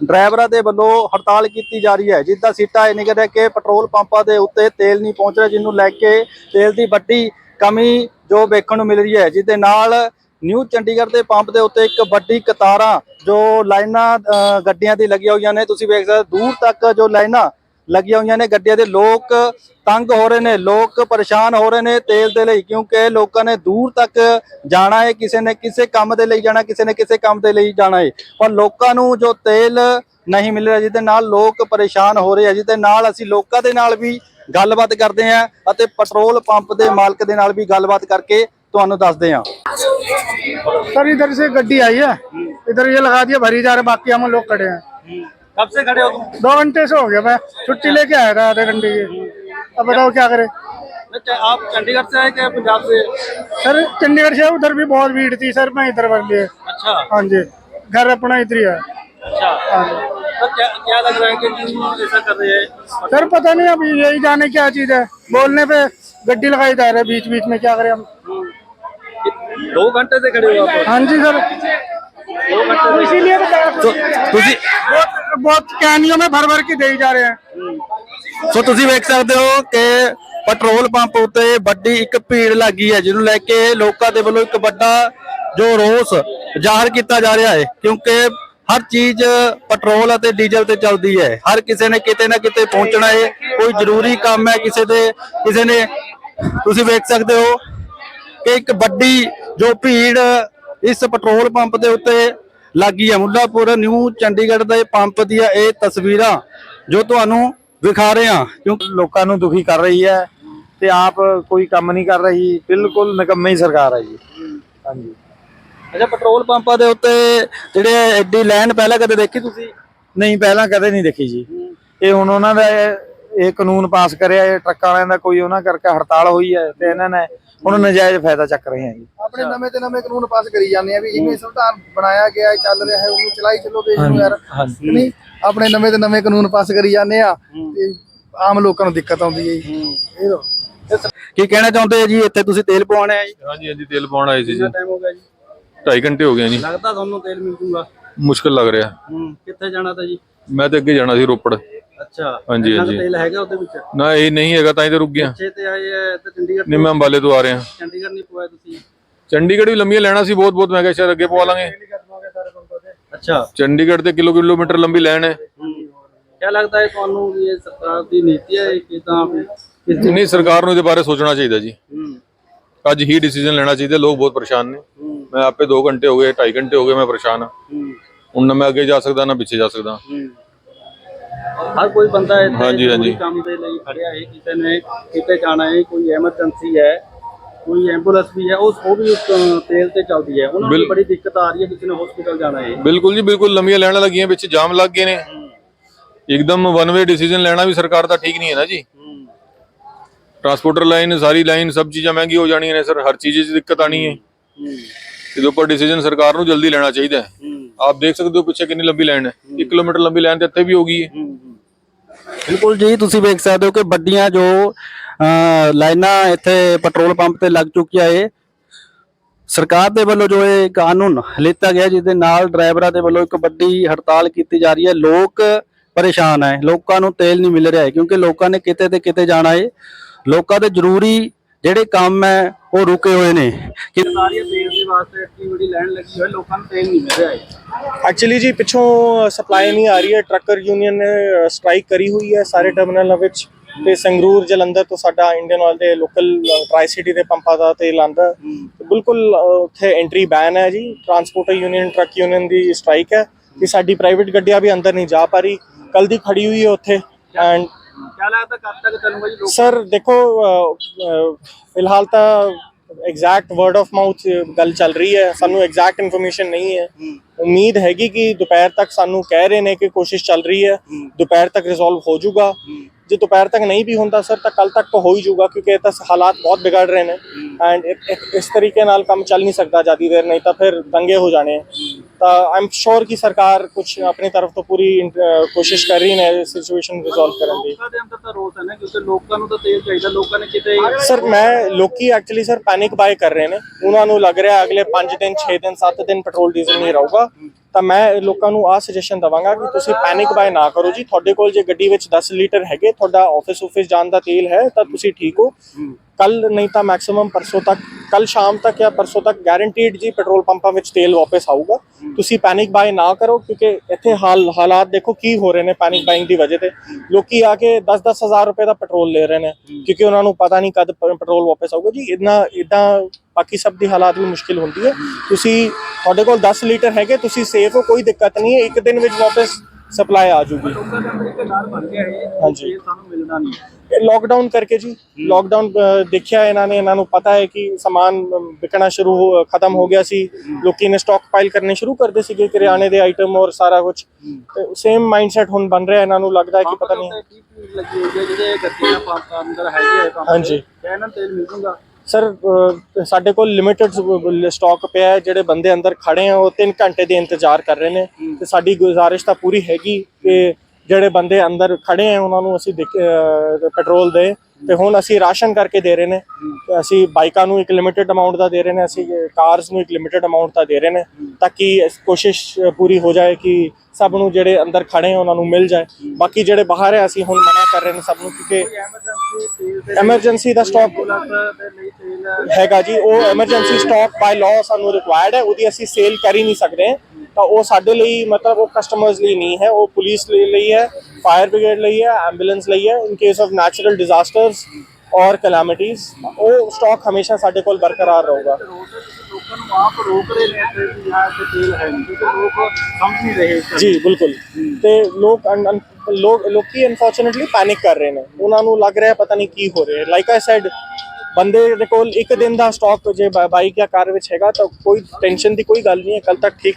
ਡਰਾਈਵਰਾਂ ਦੇ ਵੱਲੋਂ ਹੜਤਾਲ ਕੀਤੀ ਜਾ ਰਹੀ ਹੈ ਜਿਸ ਦਾ ਸਿੱਟਾ ਇਹ ਨਿਕਲ ਰਿਹਾ ਕਿ ਪੈਟਰੋਲ ਪੰਪਾਂ ਦੇ ਉੱਤੇ ਤੇਲ ਨਹੀਂ ਪਹੁੰਚ ਰਿਹਾ, ਜਿਹਨੂੰ ਲੈ ਕੇ ਤੇਲ ਦੀ ਵੱਡੀ ਕਮੀ ਜੋ ਵੇਖਣ ਨੂੰ ਮਿਲ ਰਹੀ ਹੈ। ਜਿਸ ਦੇ ਨਾਲ ਨਿਊ ਚੰਡੀਗੜ੍ਹ ਦੇ ਪੰਪ ਦੇ ਉੱਤੇ ਇੱਕ ਵੱਡੀ ਕਤਾਰਾਂ ਜੋ ਲਾਈਨਾਂ ਗੱਡੀਆਂ ਦੀ ਲੱਗੀਆਂ ਹੋਈਆਂ ਨੇ। ਤੁਸੀਂ ਵੇਖ ਸਕਦੇ ਦੂਰ ਤੱਕ ਜੋ ਲਾਈਨਾਂ ਲੱਗੀਆਂ ਹੋਈਆਂ ਨੇ ਗੱਡੀਆਂ ਦੇ ਲੋਕ ਤੰਗ ਹੋ ਰਹੇ ਨੇ ਲੋਕ ਪਰੇਸ਼ਾਨ ਹੋ ਰਹੇ ਨੇ ਤੇਲ ਦੇ ਲਈ ਕਿਉਂਕਿ ਲੋਕਾਂ ਨੇ ਦੂਰ ਤੱਕ ਜਾਣਾ ਹੈ ਕਿਸੇ ਨੇ ਕਿਸੇ ਕੰਮ ਦੇ ਲਈ ਜਾਣਾ ਕਿਸੇ ਨੇ ਕਿਸੇ ਕੰਮ ਦੇ ਲਈ ਜਾਣਾ ਹੈ ਪਰ ਲੋਕਾਂ ਨੂੰ ਜੋ ਤੇਲ ਨਹੀਂ ਮਿਲ ਰਿਹਾ ਜਿਹਦੇ ਨਾਲ ਲੋਕ ਪਰੇਸ਼ਾਨ ਹੋ ਰਹੇ ਆ ਜਿਹਦੇ ਨਾਲ ਅਸੀਂ ਲੋਕਾਂ ਦੇ ਨਾਲ ਵੀ ਗੱਲਬਾਤ ਕਰਦੇ ਹਾਂ ਅਤੇ ਪੈਟਰੋਲ ਪੰਪ ਦੇ ਮਾਲਕ ਦੇ ਨਾਲ ਵੀ ਗੱਲਬਾਤ ਕਰਕੇ ਤੁਹਾਨੂੰ ਦੱਸਦੇ ਹਾਂ सर इधर से गड्डी आई है इधर ये लगा दिया भरी जा रहे बाकी हम लोग खड़े हैं कब से खड़े हो तुम? दो घंटे से हो गया मैं। छुट्टी लेके आया था आधे घंटे की। अब बताओ क्या करें? आप चंडीगढ़ से आए क्या पंजाब से? सर चंडीगढ़ से उधर भी बहुत भीड़ थी। सर मैं इधर बन लिए अच्छा। हाँ जी। घर अपना इधर ही है। अच्छा। हाँ तो क्या क्या लग रहा है कि ऐसा कर रहे हैं? सर पता नहीं अब यही जाने क्या चीज़ है। बोलने पे गड्डी लगाई जा रही है बीच बीच में। क्या करें हम? दो घंटे से खड़े हो आप? हाँ जी सर। दो घंटे इसीलिए बता तो ਤੁਸੀਂ बहुत बहुत कैनियों में भर भर के दे ही जा रहे हैं ਸੋ ਤੁਸੀਂ ਵੇਖ ਸਕਦੇ ਹੋ ਕਿ ਪੈਟਰੋਲ ਪੰਪ ਉੱਤੇ ਵੱਡੀ ਇੱਕ ਭੀੜ ਲੱਗੀ ਹੈ ਜਿਹਨੂੰ ਲੈ ਕੇ ਲੋਕਾਂ ਦੇ ਵੱਲੋਂ ਇੱਕ ਵੱਡਾ ਜੋ ਰੋਸ ਜ਼ਾਹਰ ਕੀਤਾ ਜਾ ਰਿਹਾ ਹੈ ਕਿਉਂਕਿ ਹਰ ਚੀਜ਼ ਪੈਟਰੋਲ ਅਤੇ ਡੀਜ਼ਲ ਤੇ ਚੱਲਦੀ ਹੈ ਹਰ ਕਿਸੇ ਨੇ ਕਿਤੇ ਨਾ ਕਿਤੇ ਪਹੁੰਚਣਾ ਹੈ ਕੋਈ ਜ਼ਰੂਰੀ ਕੰਮ ਹੈ ਕਿਸੇ ਦੇ ਕਿਸੇ ਨੇ ਤੁਸੀਂ ਵੇਖ ਸਕਦੇ ਹੋ ਕਿ ਇੱਕ ਵੱਡੀ ਜੋ ਭੀੜ ਇਸ ਪੈਟਰੋਲ ਪੰਪ ਦੇ ਉੱਤੇ ਲੱਗੀ ਹੈ ਮੁੱਲਾਪੁਰ ਨਿਊ ਚੰਡੀਗੜ੍ਹ ਦੇ ਪੰਪ ਦੀਆਂ ਇਹ ਤਸਵੀਰਾਂ ਜੋ ਤੁਹਾਨੂੰ ਵਿਖਾ ਰਹੇ ਹਾਂ। ਕਿਉਂਕਿ ਲੋਕਾਂ ਨੂੰ ਦੁਖੀ ਕਰ ਰਹੀ ਹੈ ਤੇ ਆਪ ਕੋਈ ਕੰਮ ਨਹੀਂ ਕਰ ਰਹੀ। ਬਿਲਕੁਲ ਨਿਕੰਮੀ ਸਰਕਾਰ ਹੈ ਜੀ। ਹਾਂਜੀ। ਅੱਛਾ ਪੈਟਰੋਲ ਪੰਪਾਂ ਦੇ ਉੱਤੇ ਜਿਹੜੇ ਐਡੀ ਲਾਈਨ ਪਹਿਲਾਂ ਕਦੇ ਦੇਖੀ ਤੁਸੀਂ? ਨਹੀਂ ਪਹਿਲਾਂ ਕਦੇ ਨਹੀਂ ਦੇਖੀ ਜੀ। ਇਹ ਹੁਣ ਉਹਨਾਂ ਦਾ ਇਹ- ਇਹ ਕਾਨੂੰਨ ਪਾਸ ਕਰਿਆ ਇਹ ਟਰੱਕਾਂ ਵਾਲਿਆਂ ਦਾ ਕੋਈ ਉਹਨਾਂ ਕਰਕੇ ਹੜਤਾਲ ਹੋਈ ਹੈ ਤੇ ਇਹਨਾਂ ਨੇ ਹੁਣ ਨਜਾਇਜ਼ ਫਾਇਦਾ ਚੱਕ ਰਹੇ ਹੈ ਜੀ ਆਪਣੇ ਨਵੇਂ ਤੇ ਨਵੇਂ ਕਾਨੂੰਨ ਪਾਸ ਕਰੀ ਜਾਂਦੇ ਆ ਵੀ ਜਿਵੇਂ ਸੰਵਿਧਾਨ ਬਣਾਇਆ ਗਿਆ ਹੈ ਚੱਲ ਰਿਹਾ ਹੈ ਉਹਨੂੰ ਚਲਾਈ ਚੱਲੋ ਦੇਸ਼ ਨੂੰ ਯਾਰ। ਨਹੀਂ ਆਪਣੇ ਨਵੇਂ ਤੇ ਨਵੇਂ ਕਾਨੂੰਨ ਪਾਸ ਕਰੀ ਜਾਂਦੇ ਆ ਤੇ ਆਮ ਲੋਕਾਂ ਨੂੰ ਦਿੱਕਤ ਆਉਂਦੀ ਹੈ ਜੀ। ਇਹ ਲਓ। ਕੀ ਕਹਿਣਾ ਚਾਹੁੰਦੇ ਜੀ? ਇੱਥੇ ਤੁਸੀਂ ਤੇਲ ਪਵਾਉਣਾ ਹੈ ਜੀ? ਹਾਂਜੀ ਹਾਂਜੀ ਤੇਲ ਪਾਉਣ ਆਏ ਸੀ ਜੀ। ਟਾਈਮ ਹੋ ਗਿਆ ਜੀ? 2.5 ਘੰਟੇ ਹੋ ਗਏ ਜੀ। ਲੱਗਦਾ ਤੁਹਾਨੂੰ ਤੇਲ ਮਿਲ ਜੂਗਾ ਮੁਸ਼ਕਲ ਲੱਗ ਰਿਹਾ। ਹੂੰ ਕਿੱਥੇ ਜਾਣਾ ਤਾਂ ਜੀ? ਮੈਂ ਤੇ ਅੱਗੇ ਜਾਣਾ ਸੀ ਰੋਪੜ। ਅੱਛਾ। ਹਾਂਜੀ, ਇੰਨਾ ਕੁ ਹਾਂਜੀ। ਤੇਲ ਹੈਗਾ ਉਹਦੇ ਵਿੱਚ? ਨਾ ਇਹ ਨਹੀਂ ਹੈਗਾ ਤਾਂ ਹੀ ਤੇ ਰੁਕ ਗਿਆ। ਪਿੱਛੇ ਤੇ ਆਏ ਆ ਤੇ ਚੰਡੀਗੜ੍ਹ ਨਹੀਂ ਮੈਂ ਅੰਬਾਲੇ ਤੋਂ ਆ ਰਿਹਾ। ਚੰਡੀਗੜ੍ਹ ਨਹੀਂ ਪਵਾਇਆ ਤੁਸੀਂ? ਚੰਡੀਗੜ੍ਹ ਵੀ ਲੰਮੀਆਂ ਲੈਣਾ ਸੀ ਬਹੁਤ ਬਹੁਤ ਮੈਂ ਕਿਹਾ ਸ਼ਾਇਦ ਅੱਗੇ ਪਵਾ ਲਾਂਗੇ। ਅੱਛਾ। ਚੰਡੀਗੜ੍ਹ ਤੇ ਕਿਲੋ ਕਿਲੋਮੀਟਰ ਲੰਬੀ ਲਾਈਨ ਹੈ। ਕੀ ਲੱਗਦਾ ਹੈ ਤੁਹਾਨੂੰ ਵੀ ਇਹ ਸਰਕਾਰ ਦੀ ਨੀਤੀ ਹੈ ਕਿ ਤਾਂ ਵੀ ਕਿਸ ਨਹੀਂ ਸਰਕਾਰ ਨੂੰ ਇਹਦੇ ਬਾਰੇ ਸੋਚਣਾ ਚਾਹੀਦਾ ਜੀ। ਹੂੰ। ਅੱਜ ਹੀ ਡਿਸੀਜਨ ਲੈਣਾ ਚਾਹੀਦਾ ਲੋਕ ਬਹੁਤ ਪਰੇਸ਼ਾਨ ਨੇ। ਹੂੰ। ਮੈਂ ਆਪੇ 2 ਘੰਟੇ ਹੋ ਗਏ 2.5 ਘੰਟੇ ਹੋ ਗਏ ਮੈਂ ਪਰੇਸ਼ਾਨ ਹਾਂ। ਹੂੰ। ਹੁਣ ਨਾ ਮੈਂ ਅੱਗੇ ਜਾ ਸਕਦਾ ਨਾ ਪਿੱਛੇ ਜਾ ਸਕਦਾ। ਹੂੰ। ਹਰ ਕੋਈ ਬੰਦਾ ਇੱਥੇ ਹਾਂਜੀ, ਜ਼ਰੂਰੀ ਹਾਂਜੀ। ਕੰਮ ਦੇ ਲਈ ਖੜਿਆ ਹੈ ਕਿਸੇ ਨੇ ਕਿਤੇ ਜਾਣਾ ਹੈ ਕੋਈ ਐਮਰਜੈਂਸੀ ਹੈ ਕੋਈ ਐਂਬੂਲੈਂਸ ਵੀ ਹੈ ਉਹ ਉਹ ਵੀ ਉਸ ਅ, ਤੇਲ ਤੇ ਚੱਲਦੀ ਹੈ। ਉਹਨਾਂ ਨੂੰ ਬਿਲ- ਬੜੀ ਦਿੱਕਤ ਆ ਰਹੀ ਹੈ ਕਿਸੇ ਨੇ ਹਸਪੀਟਲ ਜਾਣਾ ਹੈ। ਬਿਲਕੁਲ ਜੀ ਬਿਲਕੁਲ ਲੰਮੀਆਂ ਲਾਈਨਾਂ ਲੱਗੀਆਂ ਵਿੱਚ ਜਾਮ ਲੱਗ ਗਏ ਨੇ। ਇੱਕਦਮ ਵਨ ਵੇ ਡਿਸੀਜਨ ਲੈਣਾ ਵੀ ਸਰਕਾਰ ਦਾ ਠੀਕ ਨਹੀਂ ਹੈ ਨਾ ਜੀ। ਹੂੰ। ਟਰਾਂਸਪੋਰਟਰ ਲਾਈਨ ਸਾਰੀ ਲਾਈਨ ਸਭ ਚੀਜ਼ਾਂ ਮਹਿੰਗੀ ਹੋ ਜਾਣੀਆਂ ਨੇ ਸਰ ਹਰ ਚੀਜ਼ 'ਚ ਦਿੱਕਤ ਆਣੀ ਹੈ ਹੂੰ। ਇਹਦੇ ਉੱਪਰ ਡਿਸੀਜਨ ਸਰਕਾਰ ਨੂੰ ਜਲਦੀ ਲੈਣਾ ਚਾਹੀਦਾ ਹੈ। ਆਪ ਦੇਖ ਸਕਦੇ ਹੋ ਪਿੱਛੇ ਕਿੰਨੀ ਲੰਬੀ ਲਾਈਨ ਹੈ। 1 ਕਿਲੋਮੀਟਰ ਲੰਬੀ ਲਾਈਨ ਤੇ ਇੱਥੇ ਵੀ ਹੋ ਗਈ ਹੈ। ਬਿਲਕੁਲ ਜੀ ਤੁਸੀਂ ਵੇਖ ਸਕਦੇ ਹੋ ਕਿ ਵੱਡੀਆਂ ਜੋ ਲਾਈਨਾਂ ਇੱਥੇ ਪੈਟਰੋਲ ਪੰਪ ਤੇ ਲੱਗ ਚੁੱਕੀਆਂ ਏ ਸਰਕਾਰ ਦੇ ਵੱਲੋਂ ਜੋ ਇਹ ਕਾਨੂੰਨ ਲਿੱਤਾ ਗਿਆ ਜਿਸ ਦੇ ਨਾਲ ਡਰਾਈਵਰਾਂ ਦੇ ਵੱਲੋਂ ਇੱਕ ਵੱਡੀ ਹੜਤਾਲ ਕੀਤੀ ਜਾ ਰਹੀ ਹੈ। ਲੋਕ ਪਰੇਸ਼ਾਨ ਹੈ। ਲੋਕਾਂ ਨੂੰ ਤੇਲ ਨਹੀਂ ਮਿਲ ਰਿਹਾ ਹੈ ਕਿਉਂਕਿ ਲੋਕਾਂ ਨੇ ਕਿਤੇ ਤੇ ਕਿਤੇ ਜਾਣਾ ਹੈ। ਲੋਕਾਂ ਦੇ ਜ਼ਰੂਰੀ ਜਿਹੜੇ ਕੰਮ ਹੈ ਉਹ ਰੁਕੇ ਹੋਏ ਨੇ। ਕਿ ਸਾਰੀਆਂ ਤੇਲ ਦੇ ਵਾਸਤੇ ਇੱਡੀ ਵੱਡੀ ਲਾਈਨ ਲੱਗੀ ਹੋਈ ਲੋਕਾਂ ਨੂੰ ਤੇਲ ਨਹੀਂ ਮਿਲ ਰਿਹਾ ਹੈ ਐਕਚੁਅਲੀ ਜੀ ਪਿੱਛੋਂ ਸਪਲਾਈ ਨਹੀਂ ਆ ਰਹੀ ਹੈ। ਟਰੱਕਰ ਯੂਨੀਅਨ ਨੇ ਸਟ੍ਰਾਈਕ ਕਰੀ ਹੋਈ ਹੈ ਸਾਰੇ ਟਰਮੀਨਲਾਂ ਵਿੱਚ। ਤੇ ਸੰਗਰੂਰ ਜਲੰਧਰ ਤੋਂ ਸਾਡਾ ਇੰਡੀਅਨ ਆਇਲ ਦੇ ਲੋਕਲ ਟਰਾਈ ਸਿਟੀ ਦੇ ਪੰਪਾਂ ਦਾ ਤੇਲ ਆਂਦਾ ਬਿਲਕੁਲ ਉੱਥੇ ਐਂਟਰੀ ਬੈਨ ਹੈ ਜੀ। ਟਰਾਂਸਪੋਰਟਰ ਯੂਨੀਅਨ ਟਰੱਕ ਯੂਨੀਅਨ ਦੀ ਸਟ੍ਰਾਈਕ ਹੈ। ਕਿ ਸਾਡੀ ਪ੍ਰਾਈਵੇਟ ਗੱਡੀਆਂ ਵੀ ਅੰਦਰ ਨਹੀਂ ਜਾ ਪਾ ਰਹੀ। ਕੱਲ ਦੀ ਖੜੀ ਹੋਈ ਹੈ ਉੱਥੇ। ਐਂਡ ਕਿਆ ਲੱਗਦਾ ਕਦ ਤੱਕ ਚੱਲੂਗਾ ਜੀ ਲੋਕ? ਸਰ ਦੇਖੋ ਫਿਲਹਾਲ ਤਾਂ ਐਗਜ਼ੈਕਟ ਵਰਡ ਆਫ ਮਾਊਥ ਗੱਲ ਚੱਲ ਰਹੀ ਹੈ। ਸਾਨੂੰ ਐਗਜ਼ੈਕਟ ਇਨਫੋਰਮੇਸ਼ਨ ਨਹੀਂ ਹੈ। ਉਮੀਦ ਹੈਗੀ ਕਿ ਦੁਪਹਿਰ ਤੱਕ ਸਾਨੂੰ ਕਹਿ ਰਹੇ ਨੇ ਕਿ ਕੋਸ਼ਿਸ਼ ਚੱਲ ਰਹੀ ਹੈ। ਦੁਪਹਿਰ ਤੱਕ ਰਿਜ਼ੋਲਵ ਹੋ ਜਾਊਗਾ। ਜੇ ਦੁਪਹਿਰ ਤੱਕ ਨਹੀਂ ਵੀ ਹੁੰਦਾ ਸਰ ਤਾਂ ਕੱਲ ਤੱਕ ਤਾਂ ਹੋ ਹੀ ਜਾਊਗਾ ਕਿਉਂਕਿ ਇਹ ਤਾਂ ਹਾਲਾਤ ਬਹੁਤ ਵਿਗੜ ਰਹੇ ਨੇ। ਐਂਡ ਇਸ ਤਰੀਕੇ ਨਾਲ ਕੰਮ ਚੱਲ ਨਹੀਂ ਸਕਦਾ ਜ਼ਿਆਦਾ ਦੇਰ ਨਹੀਂ ਤਾਂ ਫਿਰ ਦੰਗੇ ਹੋ ਜਾਣੇ। ਤਾਂ ਆਈ ਐਮ ਸ਼ੋਰ ਕਿ ਸਰਕਾਰ ਕੁਝ ਆਪਣੀ ਤਰਫ ਤੋਂ ਪੂਰੀ ਕੋਸ਼ਿਸ਼ ਕਰ ਰਹੀ ਹੈ ਸਿਚੁਏਸ਼ਨ ਰਿਜ਼ੋਲਵ ਕਰਨ ਦੀ। ਨਾ ਲੋਕਾਂ ਨੂੰ ਤਾਂ ਤੇਲ ਚਾਹੀਦਾ ਲੋਕਾਂ ਨੇ ਕਿਤੇ ਸਰ ਮੈਂ ਲੋਕੀ ਐਕਚੁਅਲੀ ਸਰ ਪੈਨਿਕ ਬਾਏ ਕਰ ਰਹੇ ਨੇ। ਉਹਨਾਂ ਨੂੰ ਲੱਗ ਰਿਹਾ ਅਗਲੇ 5 ਦਿਨ 6 ਦਿਨ 7 ਦਿਨ ਪੈਟਰੋਲ ਡੀਜ਼ਲ ਨਹੀਂ ਰਹੂਗਾ। ਤਾਂ ਮੈਂ ਲੋਕਾਂ ਨੂੰ ਆ ਸੁਜੈਸ਼ਨ ਦਵਾਂਗਾ ਕਿ ਤੁਸੀਂ ਪੈਨਿਕ ਬਾਏ ਨਾ ਕਰੋ ਜੀ। ਤੁਹਾਡੇ ਕੋਲ ਜੇ ਗੱਡੀ ਵਿੱਚ 10 ਲੀਟਰ ਹੈਗੇ ਤੁਹਾਡਾ ਆਫਿਸ ਆਫਿਸ ਜਾਣ ਦਾ ਤੇਲ ਹੈ ਤਾਂ ਤੁਸੀਂ ਠੀਕ ਹੋ। ਕੱਲ ਨਹੀਂ ਤਾਂ ਮੈਕਸਿਮਮ ਪਰਸੋਂ ਤੱਕ ਕੱਲ ਸ਼ਾਮ ਤੱਕ ਜਾਂ ਪਰਸੋਂ ਤੱਕ ਗਾਰੰਟੀਡ ਜੀ ਪੈਟਰੋਲ ਪੰਪਾਂ ਵਿੱਚ ਤੇਲ ਵਾਪਸ ਆਊਗਾ। ਤੁਸੀਂ ਪੈਨਿਕ ਬਾਏ ਨਾ ਕਰੋ ਕਿਉਂਕਿ ਇੱਥੇ ਹਾਲ ਹਾਲਾਤ ਦੇਖੋ ਕੀ ਹੋ ਰਹੇ ਨੇ ਪੈਨਿਕ ਬਾਇੰਗ ਦੀ ਵਜ੍ਹਾ ਤੇ। ਲੋਕੀ ਆ ਕੇ 10-10 ਹਜ਼ਾਰ ਰੁਪਏ ਦਾ ਪੈਟਰੋਲ ਲੈ ਰਹੇ ਨੇ ਕਿਉਂਕਿ ਉਹਨਾਂ ਨੂੰ ਪਤਾ ਨਹੀਂ ਕਦ ਪੈਟਰੋਲ ਵਾਪਸ ਆਊਗਾ ਜੀ। ਇਦਾਂ ਇਦਾਂ ਬਾਕੀ ਸਭ ਦੀ ਹਾਲਾਤ ਵੀ ਮੁਸ਼ਕਿਲ ਹੁੰਦੀ ਹੈ। ਤੁਸੀਂ ਤੁਹਾਡੇ ਕੋਲ 10 ਲੀਟਰ ਹੈਗੇ ਤੁਸੀਂ ਸੇਫ ਹੋ ਕੋਈ ਦਿੱਕਤ ਨਹੀਂ ਹੈ। ਇੱਕ ਦਿਨ ਵਿੱਚ ਵਾਪਸ ਸਪਲਾਈ ਆ ਜੂਗੀ ਹਾਂਜੀ। ਸਾਨੂੰ ਮਿਲਣਾ ਨਹੀਂ ਕਰਕੇ ਜੀ। ਲੋਕਡਾਊਨ ਦੇਖਿਆ ਇਹਨਾਂ ਨੇ ਇਹਨਾਂ ਨੂੰ ਪਤਾ ਹੈ ਕਿ ਸਮਾਨ ਵਿਕਣਾ ਸ਼ੁਰੂ ਖਤਮ ਹੋ ਗਿਆ ਸੀ। ਲੋਕੀ ਨੇ ਸਟਾਕ ਪਾਈਲ ਕਰਨੇ ਸ਼ੁਰੂ ਕਰਦੇ ਸੀਗੇ ਕਿਰਿਆਨੇ ਦੇ ਆਈਟਮ ਔਰ ਸਾਰਾ ਕੁਝ ਤੇ ਸੇਮ ਮਾਈਂਡਸੈਟ ਹੁਣ ਬਣ ਰਿਹਾ ਇਹਨਾਂ ਨੂੰ ਲੱਗਦਾ ਹੈ ਕਿ ਪਤਾ ਨਹੀਂ। ਹਾਂਜੀ। ਇਹਨਾਂ ਤੇਲ ਮਿਲ ਜੂਗਾ। ਸਰ ਸਾਡੇ ਕੋਲ ਲਿਮਿਟਡ ਸਟਾਕ ਪਿਆ ਹੈ ਜਿਹੜੇ ਬੰਦੇ ਅੰਦਰ ਖੜੇ ਆ ਉਹ 3 ਘੰਟੇ ਦੇ ਇੰਤਜ਼ਾਰ ਕਰ ਰਹੇ ਨੇ ਤੇ ਸਾਡੀ ਗੁਜ਼ਾਰਿਸ਼ ਤਾਂ ਪੂਰੀ ਹੈਗੀ ਕਿ ਜਿਹੜੇ ਬੰਦੇ ਅੰਦਰ ਖੜੇ ਆ ਉਹਨਾਂ ਨੂੰ ਅਸੀਂ ਪੈਟਰੋਲ ਦੇ ਤੇ ਹੁਣ ਅਸੀਂ ਰਾਸ਼ਨ ਕਰਕੇ ਦੇ ਰਹੇ ਨੇ। ਅਸੀਂ ਬਾਈਕਾਂ ਨੂੰ ਇੱਕ ਲਿਮਿਟਡ ਅਮਾਉਂਟ ਦਾ ਦੇ ਰਹੇ ਨੇ ਅਸੀਂ ਕਾਰਸ ਨੂੰ ਇੱਕ ਲਿਮਿਟਡ ਅਮਾਉਂਟ ਦਾ ਦੇ ਰਹੇ ਨੇ ਤਾਂ ਕਿ ਕੋਸ਼ਿਸ਼ ਪੂਰੀ ਹੋ ਜਾਏ ਕਿ ਸਭ ਨੂੰ ਜਿਹੜੇ ਅੰਦਰ ਖੜੇ ਆ ਉਹਨਾਂ ਨੂੰ ਮਿਲ ਜਾਏ। ਬਾਕੀ ਜਿਹੜੇ ਬਾਹਰ ਹੈ ਅਸੀਂ ਹੁਣ ਮਨਾ ਕਰ ਰਹੇ ਨੇ ਸਭ ਨੂੰ ਕਿਉਂਕਿ ਐਮਰਜੈਂਸੀ ਦੇ ਐਮਰਜੈਂਸੀ ਹੈਗਾ ਜੀ ਉਹ ਐਮਰਜੈਂਸੀ ਸਟਾਕ ਬਾਈ ਲਾਅ ਸਾਨੂੰ ਰਿਕੁਆਇਰਡ ਹੈ ਉਹਦੀ ਅਸੀਂ ਸੇਲ ਕਰ ਹੀ ਨਹੀਂ ਸਕਦੇ। ਤਾਂ ਉਹ ਸਾਡੇ ਲਈ ਮਤਲਬ ਉਹ ਕਸਟਮਰਸ ਲਈ ਨਹੀਂ ਹੈ ਉਹ ਪੁਲਿਸ ਲਈ ਲਈ ਹੈ ਫਾਇਰ ਬ੍ਰਿਗੇਡ ਲਈ ਹੈ ਐਂਬੂਲੈਂਸ ਲਈ ਹੈ in case of natural disasters ਔਰ ਕੈਲਾਮਿਟੀਜ਼ ਉਹ ਸਟਾਕ ਹਮੇਸ਼ਾ ਸਾਡੇ ਕੋਲ ਬਰਕਰਾਰ ਰਹੂਗਾ। ਲੋਕਾਂ ਨੂੰ ਆਪ ਰੋਕ ਰਹੇ ਨੇ ਤੇ ਵੀ ਯਾਰ ਤੇ ਤੇਲ ਹੈ ਨਹੀਂ ਕਿਉਂਕਿ ਲੋਕ ਸਮਝ ਨਹੀਂ ਰਹੇ ਇਸ ਗੱਲ ਜੀ ਬਿਲਕੁਲ ਤੇ ਲੋਕ ਲੋਕ ਲੋਕੀ ਅਨਫੋਰਚੂਨੇਟਲੀ ਪੈਨਿਕ ਕਰ ਰਹੇ ਨੇ। ਉਹਨਾਂ ਨੂੰ ਲੱਗ ਰਿਹਾ ਪਤਾ ਨਹੀਂ ਕੀ ਹੋ ਰਿਹਾ। ਲਾਈਕ ਆਈ ਸੈਡ ਬੰਦੇ ਦੇ ਕੋਲ ਇੱਕ ਦਿਨ ਦਾ ਸਟਾਕ ਜੇ ਬਾਈਕ ਜਾਂ ਕਾਰ ਵਿੱਚ ਹੈਗਾ ਤਾਂ ਕੋਈ ਟੈਨਸ਼ਨ ਦੀ ਕੋਈ ਗੱਲ ਨਹੀਂ ਹੈ ਕੱਲ ਤੱਕ ਠੀਕ